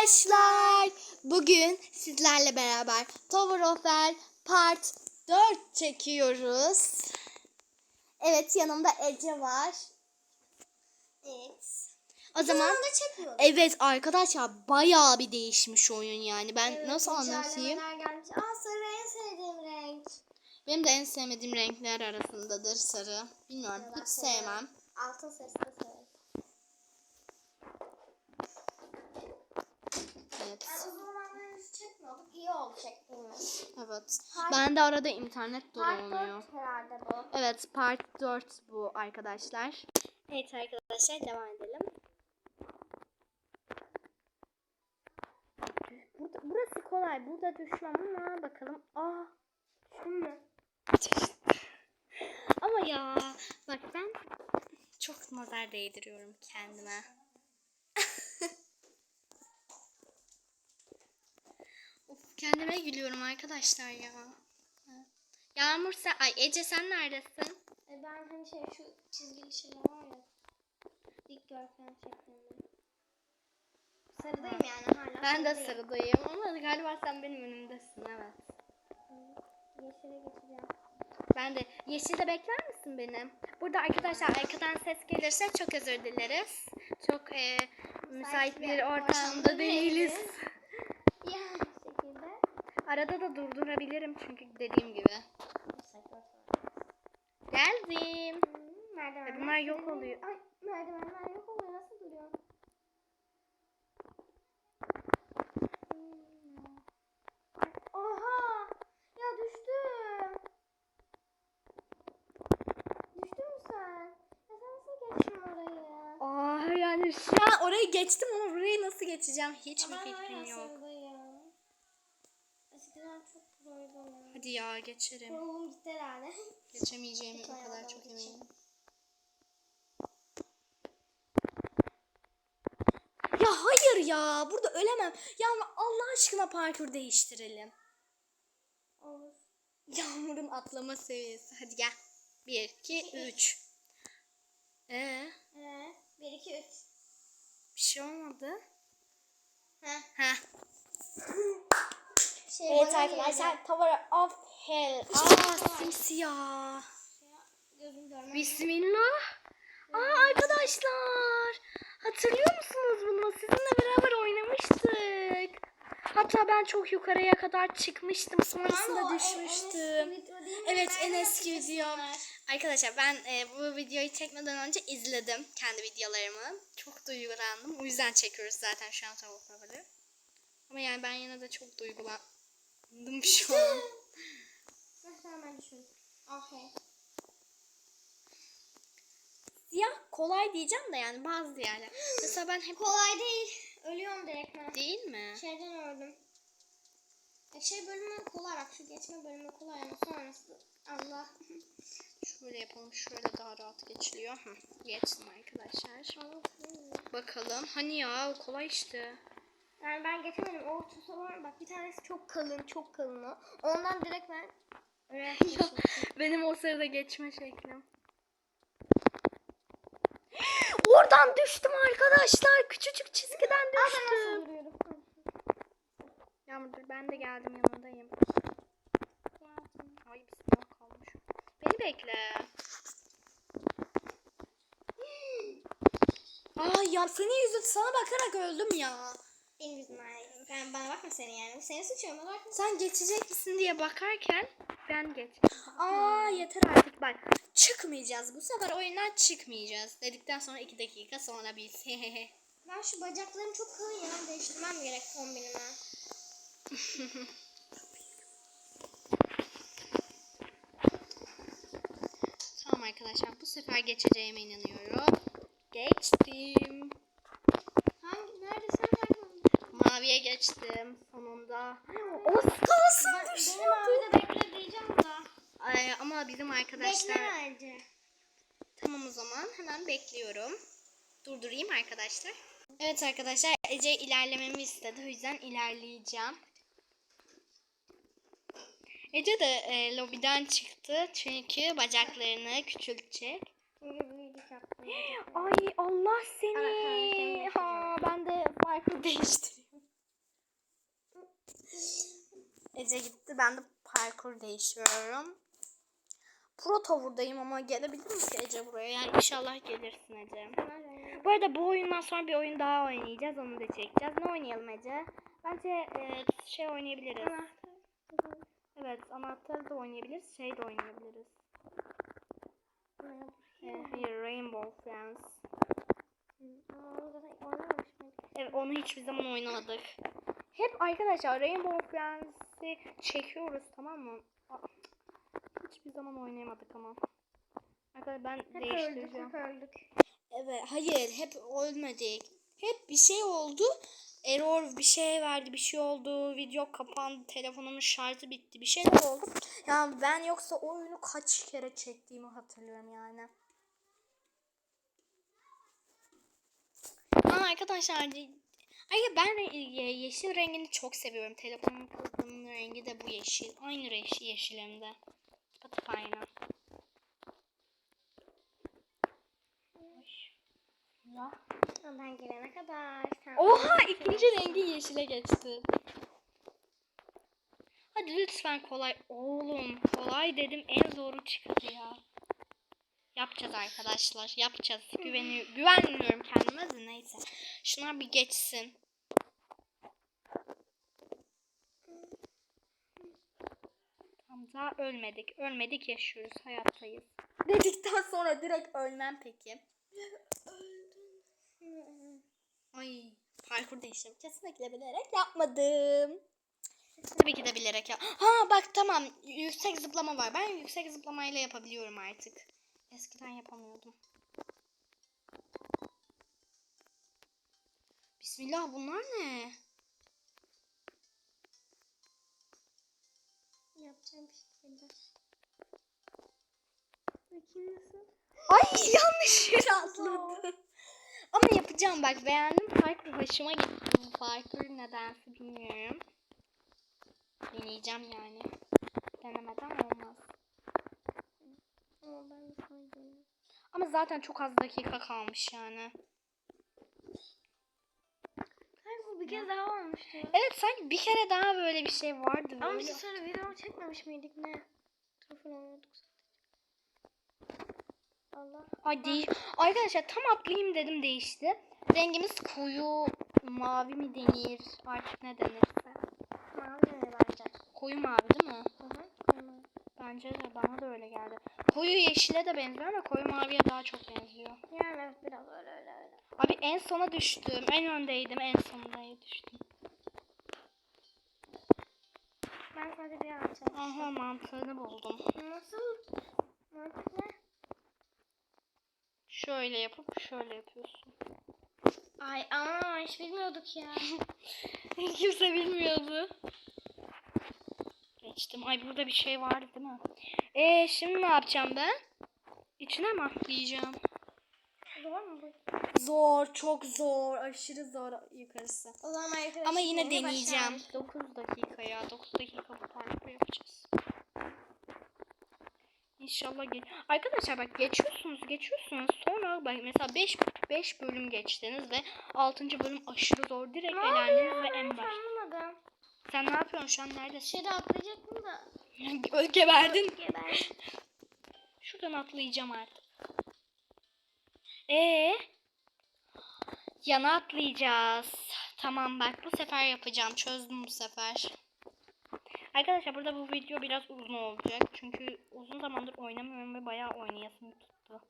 arkadaşlar. Bugün sizlerle beraber Tower of Hell Part 4 çekiyoruz. Evet yanımda Ece var. Evet. O zaman evet arkadaşlar bayağı bir değişmiş oyun yani. Ben Evet, nasıl anlatayım? gelmiş. Aa sarı en sevdiğim renk. Benim de en sevmediğim renkler arasındadır sarı. Bilmiyorum Ben hiç sevmem. Altın sarısı da severim. Yani uzun çekmiyorduk. İyi oldu çektiğimiz. Evet. Part- Ben de arada internet Part dolanıyor. 4 herhalde bu. Evet part 4 bu arkadaşlar. Evet arkadaşlar devam edelim. Burada, burası kolay. Burada düşmem ama bakalım. Aa düştüm mü? ama ya bak ben çok nazar değdiriyorum kendime. Kendime gülüyorum arkadaşlar ya. Yağmur sen, ay Ece sen neredesin? E ben hani şey şu çizgili şeyler var ya. Görkem şeklinde. Sarıdayım yani hala. Ben de sarıdayım. ama galiba sen benim önümdesin evet. Yeşile geçeceğim. Ben de yeşilde bekler misin benim? Burada arkadaşlar arkadan ses gelirse çok özür dileriz. Çok e, müsait bir ortamda değiliz. Yani. Arada da durdurabilirim çünkü dediğim gibi. Geldim. Merdivenler. E bunlar yok oluyor. Ay merdivenler yok oluyor. Nasıl duruyor? Oha! Ya düştüm. Düştün mü sen? Ya sen nasıl geçtin orayı? Aa yani şu an orayı geçtim ama burayı nasıl geçeceğim hiçbir Ben fikrim yok. sarıdayım. Eskiden çok proydum ya. Hadi ya geçerim. Prolum gitti herhalde. Geçemeyeceğimi o kadar çok eminim. Ya hayır ya burada ölemem. Ya Allah aşkına parkur değiştirelim. Olur. Yağmur'un atlama seviyesi. Hadi gel. 1, 2, 3. Ee, Ee, 1 2 3. bir şey olmadı. Heh. Heh. Şey Evet arkadaşlar. Tower of Hell. Aa simsiyah. Bismillah. Aa arkadaşlar. Hatırlıyor musunuz bunu? Sizinle beraber oynamıştık. Hatta ben çok yukarıya kadar çıkmıştım. Sonrasında düşmüştüm. Evet en eski hatırlasın video. var. Arkadaşlar ben e, bu videoyu çekmeden önce izledim kendi videolarımı. Çok duygulandım. O yüzden çekiyoruz zaten şu an tavuk babalı. Ama yani ben yine de çok duygulandım şu an. Okay. Siyah kolay diyeceğim de yani bazı yerler. Mesela ben hep Kolay değil. Ölüyorum direkt ben. değil mi? Şeyden öldüm. E şey bölümü kolay bak şu geçme bölümü kolay ama sonrası Allah. Şöyle yapalım. Şöyle daha rahat geçiliyor. Hı, geçtim arkadaşlar. Bakalım. Hani ya kolay işte. Yani ben geçemedim. O ortası var. Bak bir tanesi çok kalın, çok kalın o. Ondan direkt ben Benim o sırada geçme şeklim. Oradan düştüm arkadaşlar. Küçücük çizgiden düştüm. Yağmur dur ben de geldim yanındayım. Ay bismillah kalmış. Beni bekle. Ay ya senin yüzün sana bakarak öldüm ya. Benim yüzümden. Ben bana bakma seni yani. Seni suçuyorum. Bana bakma. Sen geçecek misin diye bakarken ben geç. Aa yeter artık bak. Çıkmayacağız. Bu sefer oyundan çıkmayacağız. Dedikten sonra iki dakika sonra biz. Ben şu bacaklarım çok kalın ya. Değiştirmem gerek kombinime. tamam arkadaşlar bu sefer geçeceğime inanıyorum. Geçtim. Hangi? Neredesin? Hangi? Maviye geçtim sonunda. Az kalsın Ben, benim abi de bekle diyeceğim da. Ay, ama bizim arkadaşlar... Bekle bence. Tamam o zaman hemen bekliyorum. Durdurayım arkadaşlar. Evet arkadaşlar Ece ilerlememi istedi. O yüzden ilerleyeceğim. Ece de e, lobiden çıktı. Çünkü bacaklarını küçültecek. Ay Allah seni. Ha, ben de farklı değiştireyim. Ece gitti. Ben de parkur değiştiriyorum. Pro Tower'dayım ama gelebilir misin Ece buraya? Yani inşallah gelirsin Ece. Bu arada bu oyundan sonra bir oyun daha oynayacağız. Onu da çekeceğiz. Ne oynayalım Ece? Bence e, şey oynayabiliriz. Evet anahtarı da oynayabiliriz. Şey de oynayabiliriz. E, hayır Rainbow Friends. Evet onu hiçbir zaman oynamadık. Hep arkadaşlar Rainbow Friends'i çekiyoruz tamam mı? Hiçbir zaman oynayamadık ama. Arkadaşlar ben Hep öldük, değiştireceğim. hep öldük. Evet hayır hep ölmedik. Hep bir şey oldu. Error bir şey verdi bir şey oldu. Video kapandı. Telefonumun şarjı bitti. Bir şeyler oldu. Ya ben yoksa o oyunu kaç kere çektiğimi hatırlıyorum yani. Ama arkadaşlar Ay ben yeşil rengini çok seviyorum. Telefonun kılıfının rengi de bu yeşil. Aynı yeşil yeşil hem de. Aynı. Ya. Ben gelene kadar. Sen Oha ikinci rengi yeşile geçti. Hadi lütfen kolay. Oğlum kolay dedim en zoru çıktı ya. Yapacağız arkadaşlar. Yapacağız. Güveni güvenmiyorum kendime de neyse. Şunlar bir geçsin. Tamam daha ölmedik. Ölmedik yaşıyoruz. Hayattayız. Dedikten sonra direkt ölmem peki. Ay parkur değiştirdim. Kesinlikle bilerek yapmadım. Tabii ki de bilerek ya. Ha bak tamam yüksek zıplama var. Ben yüksek zıplamayla yapabiliyorum artık. Eskiden yapamıyordum. Bismillah bunlar ne? yapacağım bir şey var. Bakayım nasıl? Ay yanlış yere atladım. Ama yapacağım bak beğendim. Parkur hoşuma gitti. Parkur nedense bilmiyorum. Deneyeceğim yani. Denemeden olmaz. Ama zaten çok az dakika kalmış yani. Hayır bu bir kez daha olmuştu. Evet sanki bir kere daha böyle bir şey vardı. Ama böyle. biz sonra video çekmemiş miydik ne? Telefon sadece. Allah. Ay değil. Arkadaşlar tam atlayayım dedim değişti. Rengimiz koyu mavi mi denir artık ne denirse. Mavi ne bence? Koyu mavi değil mi? Bence de bana da öyle geldi. Koyu yeşile de benziyor ama koyu maviye daha çok benziyor. Yani evet biraz öyle öyle öyle. Abi en sona düştüm. En öndeydim. En sonuna düştüm. Ben sadece bir an çalıştım. Aha mantığını buldum. Nasıl? Mantık ne? Şöyle yapıp şöyle yapıyorsun. Ay ama hiç bilmiyorduk ya. Kimse bilmiyordu. Geçtim. Ay burada bir şey vardı değil mi? Ee şimdi ne yapacağım ben? İçine mi atlayacağım? Zor mu bu? Zor, çok zor, aşırı zor yukarısı. O zaman arkadaşlar Ama yine deneyeceğim. başlangıç. 9 dakika ya. 9 dakika bu parkur yapacağız. İnşallah geç. Arkadaşlar bak geçiyorsunuz, geçiyorsunuz. Sonra bak mesela 5 5 bölüm geçtiniz ve 6. bölüm aşırı zor. Direkt elendiniz ve en baş. anlamadım. Sen ne yapıyorsun şu an neredesin? Şeyde atlayacaktım da. Geberdin. Geber. Şuradan atlayacağım artık. Ee? Yana atlayacağız. Tamam bak bu sefer yapacağım. Çözdüm bu sefer. Arkadaşlar burada bu video biraz uzun olacak. Çünkü uzun zamandır oynamıyorum ve bayağı oynayasım tuttu.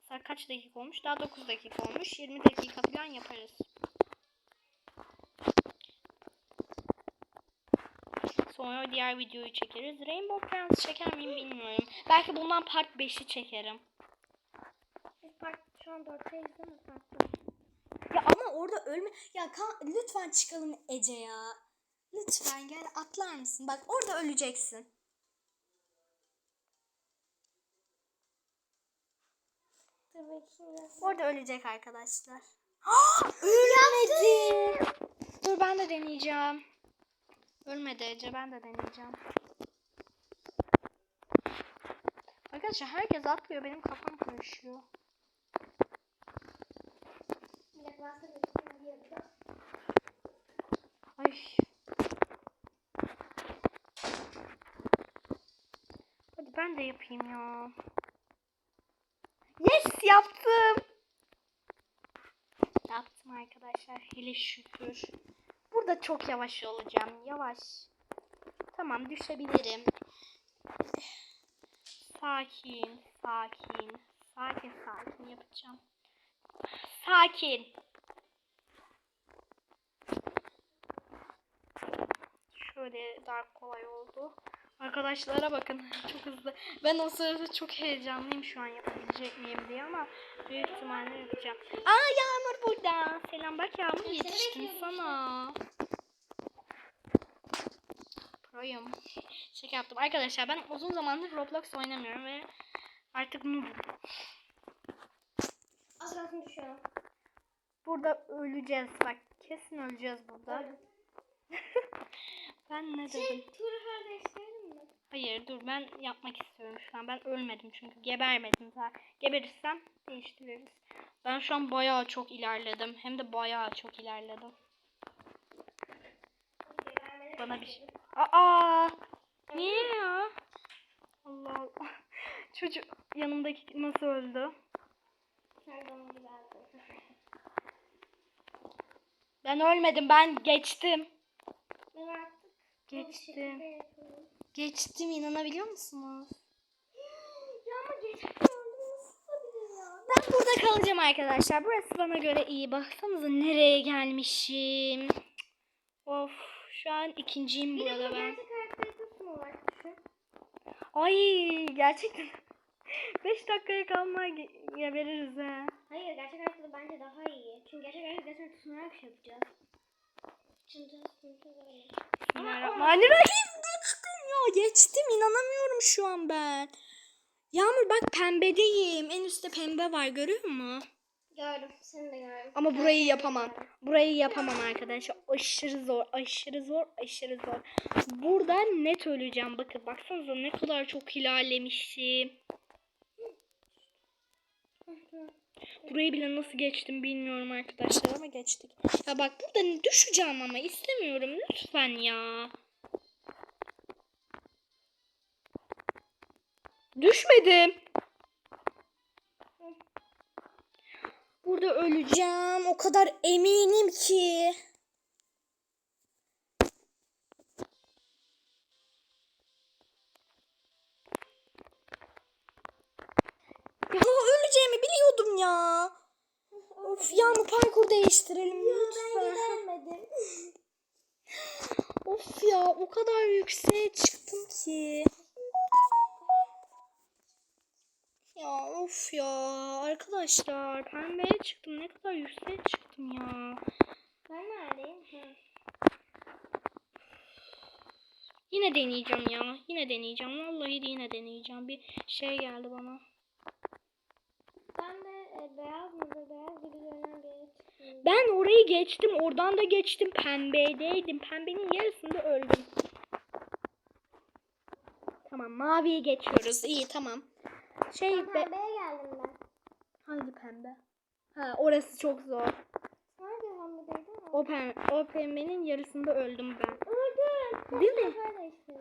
Mesela kaç dakika olmuş? Daha 9 dakika olmuş. 20 dakika falan yaparız. Sonra diğer videoyu çekeriz. Rainbow Friends çeker miyim bilmiyorum. Belki bundan part 5'i çekerim. Biz park şu an 4'teyiz değil mi? Ya ama orada ölme... Ya kan... lütfen çıkalım Ece ya. Lütfen gel atlar mısın? Bak orada öleceksin. Dur bakayım biraz. Orada ölecek arkadaşlar. Ölmedi. Dur ben de deneyeceğim. Ölmedi Ece ben de deneyeceğim. Arkadaşlar herkes atlıyor benim kafam karışıyor. Ay. Hadi ben de yapayım ya. Yes yaptım. Yaptım arkadaşlar. Hele şükür. Burada çok yavaş olacağım. Yavaş. Tamam düşebilirim. Sakin, sakin, sakin, sakin yapacağım. Sakin. Şöyle daha kolay oldu. Arkadaşlara bakın çok hızlı. Ben o sırada çok heyecanlıyım şu an yapabilecek miyim diye ama büyük ihtimalle yapacağım. Aa Yağmur burada. Selam bak Yağmur yetiştim sana. Proyum. Şaka yaptım. Arkadaşlar ben uzun zamandır Roblox oynamıyorum ve artık noobum. Az kalsın düşüyorum. Burada öleceğiz bak. Kesin öleceğiz burada. Ben ne dedim? Şey, Turha değiştirelim mi? Hayır dur ben yapmak istiyorum şu an. Ben ölmedim çünkü gebermedim zaten. Geberirsem değiştiririz. Ben şu an bayağı çok ilerledim. Hem de bayağı çok ilerledim. Bana bir şey... Aa! Niye ya? Allah Allah. Çocuk yanımdaki nasıl öldü? Ben ölmedim. Ben geçtim. Ben artık bu Geçtim. yapıyorum. Geçtim inanabiliyor musunuz? Ya ama geçtim? Ben burada kalacağım arkadaşlar. Burası bana göre iyi. Baksanıza nereye gelmişim. Of şu an ikinciyim Bir burada bu ben. Ay gerçekten 5 dakikaya kalma veririz ha. Hayır gerçek hayatta bence daha iyi. Çünkü gerçek hayatta gerçekten tutunarak şey yapacağız. Bismillahirrahmanirrahim. Geçtim ya geçtim inanamıyorum şu an ben. Yağmur bak pembedeyim. En üstte pembe var görüyor musun? Gördüm. Seni de gördüm. Ama burayı yapamam. Burayı yapamam arkadaşlar. Aşırı zor, aşırı zor, aşırı zor. Burada net öleceğim. Bakın baksanıza ne kadar çok ilerlemişim. Burayı bile nasıl geçtim bilmiyorum arkadaşlar ama geçtik. Ya bak burada düşeceğim ama istemiyorum lütfen ya. Düşmedim. Burada öleceğim. O kadar eminim ki. Ya öleceğimi biliyordum ya. Of ya mı parkur değiştirelim lütfen. Gelmedim. Of ya o kadar yükseğe çıktım ki. Ya of ya arkadaşlar pembeye çıktım ne kadar yükseğe çıktım ya. Ben neredeyim? Hı. Yine deneyeceğim ya. Yine deneyeceğim. Vallahi de yine deneyeceğim. Bir şey geldi bana. Ben de e, beyaz mıdır beyaz gibi görünen bir yere çıktım. Ben orayı geçtim. Oradan da geçtim. Pembedeydim. Pembenin yarısında öldüm. Tamam maviye geçiyoruz. İyi tamam. Şey Ben be... pembeye geldim ben. Hangi pembe? Ha orası çok zor. Hangi pembedeydi? O, pem o pembenin yarısında öldüm ben. Öldüm. Değil mi?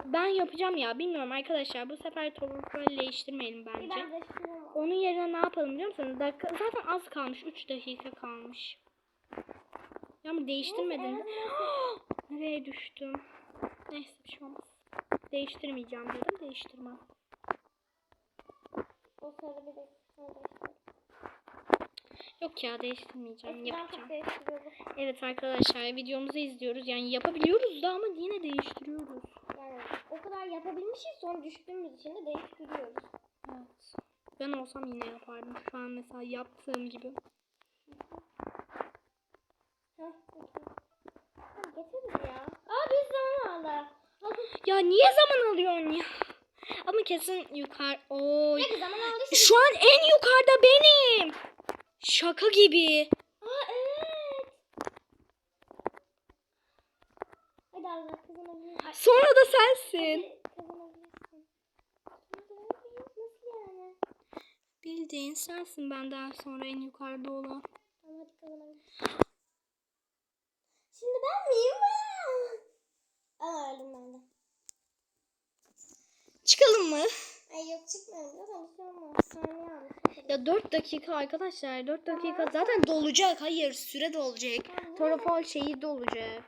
Ben yapacağım ya. Bilmiyorum arkadaşlar. Bu sefer toprakları değiştirmeyelim bence. ben. Onun yerine ne yapalım biliyor musunuz? Dakika, zaten az kalmış. 3 dakika kalmış. Ya ama değiştirmedin. Neyse, Nereye düştüm? Neyse bir şey olmaz. Değiştirmeyeceğim dedim. Değiştirmem. O sırada bir de. Yok ya değiştirmeyeceğim. Eskiden Yapacağım. Evet arkadaşlar videomuzu izliyoruz. Yani yapabiliyoruz da ama yine değiştiriyoruz. Yani o kadar yapabilmişiz sonra düştüğümüz için de değiştiriyoruz. Evet. Ben olsam yine yapardım. Şu an mesela yaptığım gibi. Heh, ya. Aa bir zaman aldı. Ya niye zaman alıyorsun ya? Ama kesin yukarı... Oy. Ne zaman aldı şimdi? Şu an en yukarıda benim. Şaka gibi. Aa evet. Hadi Allah kazanabiliriz. Ay, Sonra da sensin. hadi kazanabilirsin. Nasıl yani? Bildiğin sensin benden sonra en yukarıda olan. Tamam hadi kazanabilirsin. Şimdi ben miyim? Aa öldüm ben de. Çıkalım mı? Ay yok Evet, zaten bir şey olmaz. Saniye almış. Ya 4 dakika arkadaşlar 4 dakika zaten dolacak. Hayır süre dolacak. Torofol şeyi dolacak.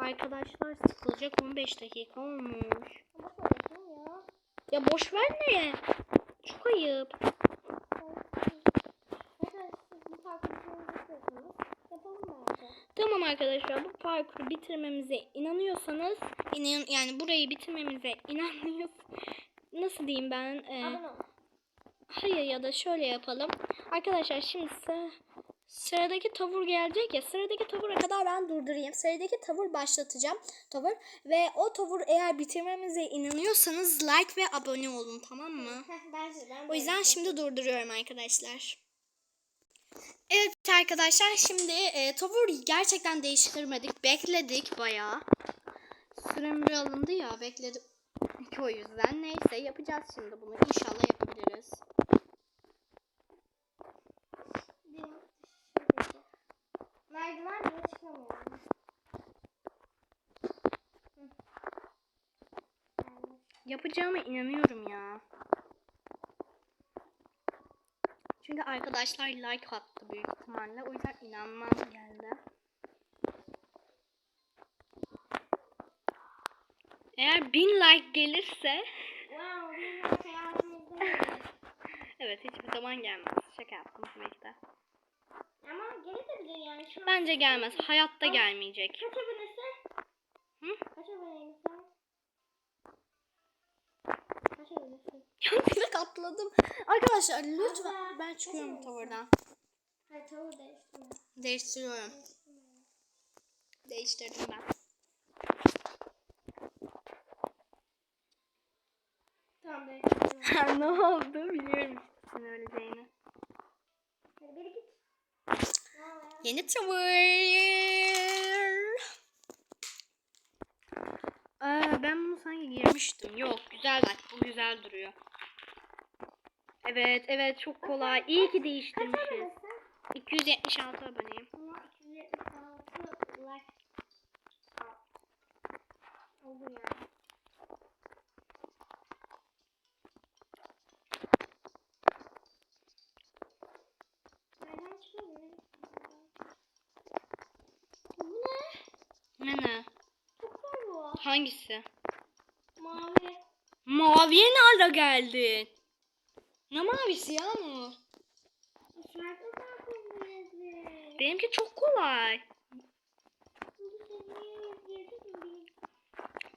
Arkadaşlar sıkılacak 15 dakika olmuş. Ya. Boş ver ne? Çok ayıp. Tamam arkadaşlar bu parkuru bitirmemize inanıyorsanız inan yani burayı bitirmemize inanmıyorsanız nasıl diyeyim ben Ee, Abone ol. Hayır ya da şöyle yapalım arkadaşlar şimdi sı- sıradaki tavır gelecek ya sıradaki tavıra kadar ben durdurayım sıradaki tavır başlatacağım tavır ve o tavır eğer bitirmemize inanıyorsanız like ve abone olun tamam mı? Heh, bence ben O yüzden şimdi durduruyorum arkadaşlar. Evet arkadaşlar şimdi e, tavır gerçekten değiştirmedik. Bekledik bayağı. Sürem alındı ya bekledik. O yüzden neyse yapacağız şimdi bunu. İnşallah yapabiliriz. Şuradaki. Merdiven bile çıkamıyorum. Yapacağıma inanıyorum ya. Çünkü arkadaşlar like attı büyük ihtimalle. O yüzden inanmam geldi. Eğer 1000 like gelirse Wow, benim hayatımızda değil. Evet hiçbir zaman gelmez. Şaka yaptım tabii ki de. Ama gelebilir yani şu an. Bence gelmez. Hayatta gelmeyecek. Kaç abonesin? Hı? Kaç aboneyim sen? Kaç abonesin? Ya direkt atladım. Arkadaşlar lütfen Allah, ben çıkıyorum tavırdan. Hayır tavuğu değiştirme. Değiştiriyorum. Değiştirme. Değiştirdim ben. Tamam değiştirme. ne oldu biliyorum senin öleceğini. Hadi biri git. Yeni tavır. Aa, ben bunu sanki girmiştim. Yok güzel bak bu güzel duruyor. Evet evet çok kolay. İyi ki değiştirmişiz. abonesin? 276 aboneyim. Ama 276 like. Oldu yani. Nereden çıkıyor bu? Bu ne? Ne ne? Çok zor bu. Hangisi? Mavi. Maviye nerede geldin? Ne mavisi bir yazı. Benimki çok kolay.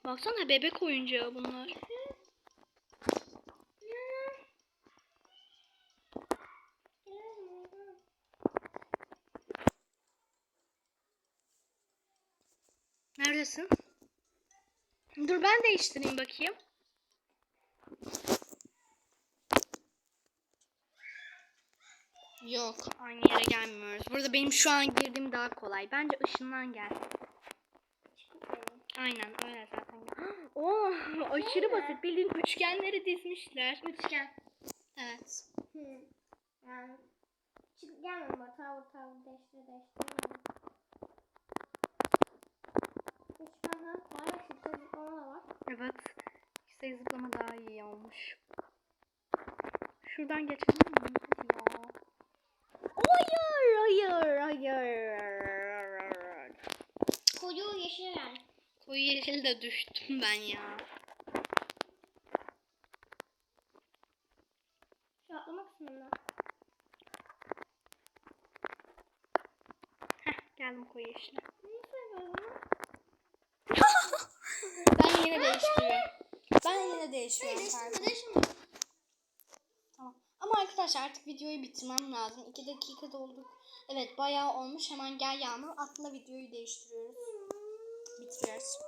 Baksana bebek oyuncağı bunlar. Neredesin? Dur ben değiştireyim bakayım. Yok aynı yere gelmiyoruz. Burada benim şu an girdiğim daha kolay. Bence ışından gel. Aynen öyle zaten. Oh aşırı mi? basit. Bildiğin üçgenleri dizmişler. Üçgen. Evet. Hı. Yani çık gelme bak tavır tavır değiştir değiştir. Üçgen ha var ya şurada zıplama da var. Evet. Yüksek zıplama daha iyi olmuş. Şuradan? Hadi ya. Hayır, hayır, hayır. Koyu yeşil yani. Koyu yeşil de düştüm ben ya. Şu atlama kısmında. Heh, geldim koyu yeşile. Nasıl yapıyorsun? Ben yine değiştiriyorum. Ben yine değiştiriyorum. Değiştirme. Tamam. Ama arkadaşlar artık videoyu bitirmem lazım. 2 dakika dolduk. Evet bayağı olmuş. Hemen gel Yağmur. Atla videoyu değiştiriyoruz. Bitiriyoruz.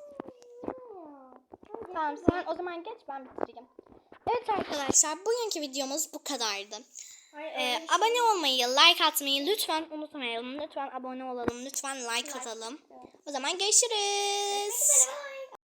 Tamam sen o zaman geç ben bitireyim. Evet arkadaşlar bugünkü videomuz bu kadardı. Hayır, Ee, abone olmayı, like atmayı lütfen unutmayalım. Lütfen abone olalım. Lütfen like atalım. O zaman görüşürüz.